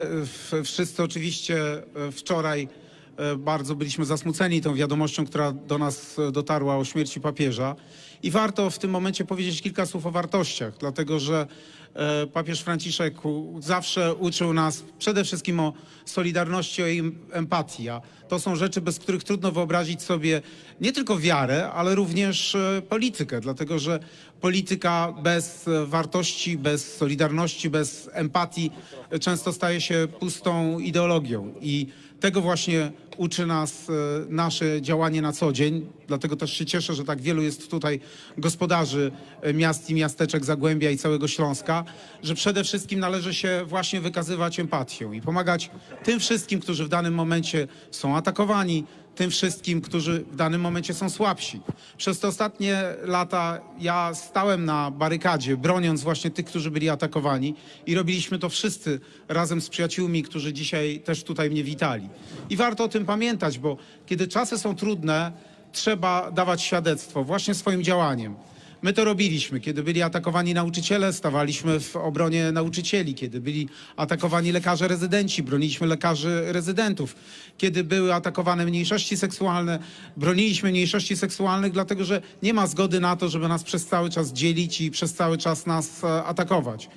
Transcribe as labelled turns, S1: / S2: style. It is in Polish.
S1: W- Wszyscy oczywiście e, wczoraj e, bardzo byliśmy zasmuceni tą wiadomością, która do nas e, dotarła o śmierci papieża. I warto w tym momencie powiedzieć kilka słów o wartościach, dlatego że e, papież Franciszek zawsze uczył nas przede wszystkim o solidarności, o em- empatii. To są rzeczy, bez których trudno wyobrazić sobie nie tylko wiarę, ale również e, politykę, dlatego że polityka bez e, wartości, bez solidarności, bez empatii e, często staje się pustą ideologią. I tego właśnie uczy nas e, nasze działanie na co dzień. Dlatego też się cieszę, że tak wielu jest tutaj gospodarzy e, miast i miasteczek Zagłębia i całego Śląska, że przede wszystkim należy się właśnie wykazywać empatią i pomagać tym wszystkim, którzy w danym momencie są atakowani, tym wszystkim, którzy w danym momencie są słabsi. Przez te ostatnie lata ja stałem na barykadzie, broniąc właśnie tych, którzy byli atakowani i robiliśmy to wszyscy razem z przyjaciółmi, którzy dzisiaj też tutaj mnie witali. I warto o tym pamiętać, bo kiedy czasy są trudne, trzeba dawać świadectwo właśnie swoim działaniem. My to robiliśmy. Kiedy byli atakowani nauczyciele, stawaliśmy w obronie nauczycieli. Kiedy byli atakowani lekarze rezydenci, broniliśmy lekarzy rezydentów. Kiedy były atakowane mniejszości seksualne, broniliśmy mniejszości seksualnych, dlatego że nie ma zgody na to, żeby nas przez cały czas dzielić i przez cały czas nas e, atakować.